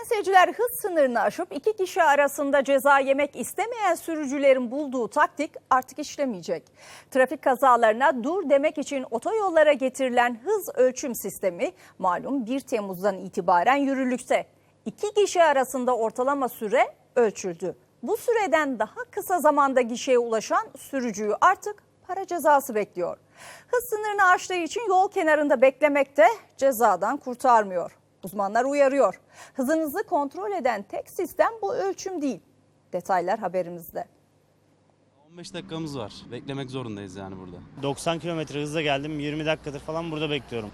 Sayın seyirciler hız sınırını aşıp iki kişi arasında ceza yemek istemeyen sürücülerin bulduğu taktik artık işlemeyecek. Trafik kazalarına dur demek için otoyollara getirilen hız ölçüm sistemi malum 1 Temmuz'dan itibaren yürürlükte. İki kişi arasında ortalama süre ölçüldü. Bu süreden daha kısa zamanda gişeye ulaşan sürücüyü artık para cezası bekliyor. Hız sınırını aştığı için yol kenarında beklemek de cezadan kurtarmıyor. Uzmanlar uyarıyor. Hızınızı kontrol eden tek sistem bu ölçüm değil. Detaylar haberimizde. 15 dakikamız var. Beklemek zorundayız yani burada. 90 kilometre hızla geldim. 20 dakikadır falan burada bekliyorum.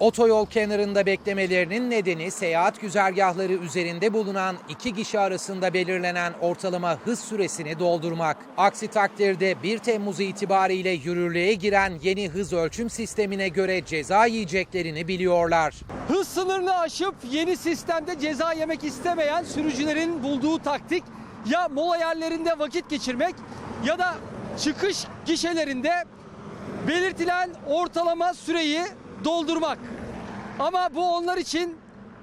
Otoyol kenarında beklemelerinin nedeni seyahat güzergahları üzerinde bulunan iki kişi arasında belirlenen ortalama hız süresini doldurmak. Aksi takdirde 1 Temmuz itibariyle yürürlüğe giren yeni hız ölçüm sistemine göre ceza yiyeceklerini biliyorlar. Hız sınırını aşıp yeni sistemde ceza yemek istemeyen sürücülerin bulduğu taktik ya mola yerlerinde vakit geçirmek ya da çıkış gişelerinde belirtilen ortalama süreyi doldurmak. Ama bu onlar için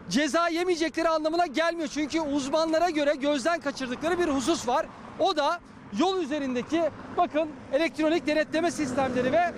ceza yemeyecekleri anlamına gelmiyor. Çünkü uzmanlara göre gözden kaçırdıkları bir husus var. O da yol üzerindeki bakın elektronik denetleme sistemleri ve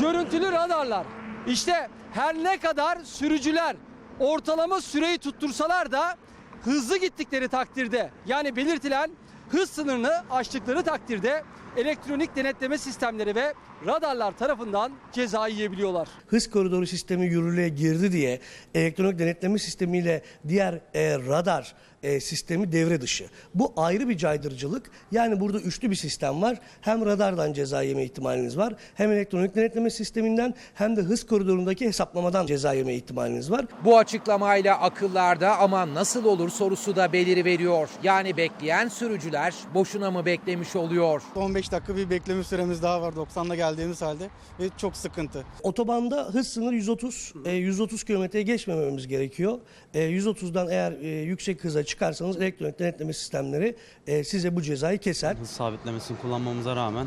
görüntülü radarlar. İşte her ne kadar sürücüler ortalama süreyi tuttursalar da hızlı gittikleri takdirde yani belirtilen hız sınırını aştıkları takdirde elektronik denetleme sistemleri ve radarlar tarafından ceza yiyebiliyorlar. hız koridoru sistemi yürürlüğe girdi diye elektronik denetleme sistemiyle diğer e, radar e, sistemi devre dışı. Bu ayrı bir caydırıcılık. Yani burada üçlü bir sistem var. Hem radardan ceza yeme ihtimaliniz var. Hem elektronik denetleme sisteminden hem de hız koridorundaki hesaplamadan ceza yeme ihtimaliniz var. Bu açıklamayla akıllarda ama nasıl olur sorusu da beliri veriyor. Yani bekleyen sürücüler boşuna mı beklemiş oluyor? 15 dakika bir bekleme süremiz daha var 90'da geldiğimiz halde ve çok sıkıntı. Otobanda hız sınırı 130. E, 130 kilometreye geçmememiz gerekiyor. E, 130'dan eğer e, yüksek hıza çıkarsanız elektronik denetleme sistemleri e, size bu cezayı keser. Hız sabitlemesini kullanmamıza rağmen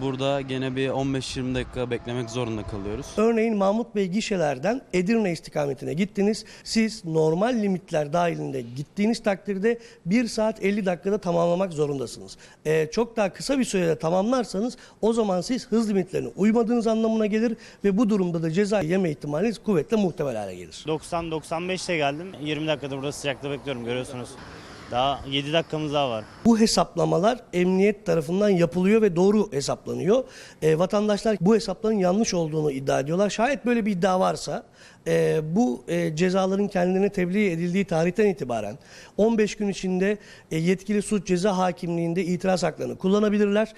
burada gene bir 15-20 dakika beklemek zorunda kalıyoruz. Örneğin Mahmut Bey gişelerden Edirne istikametine gittiniz. Siz normal limitler dahilinde gittiğiniz takdirde 1 saat 50 dakikada tamamlamak zorundasınız. Ee, çok daha kısa bir sürede tamamlarsanız o zaman siz hız limitlerine uymadığınız anlamına gelir ve bu durumda da ceza yeme ihtimaliniz kuvvetle muhtemel hale gelir. 90-95'te geldim. 20 dakikadır burada sıcakta bekliyorum görüyorsunuz. Daha 7 dakikamız daha var. Bu hesaplamalar emniyet tarafından yapılıyor ve doğru hesaplanıyor. Ee, vatandaşlar bu hesapların yanlış olduğunu iddia ediyorlar. Şayet böyle bir iddia varsa e, bu e, cezaların kendilerine tebliğ edildiği tarihten itibaren 15 gün içinde e, yetkili suç ceza hakimliğinde itiraz haklarını kullanabilirler.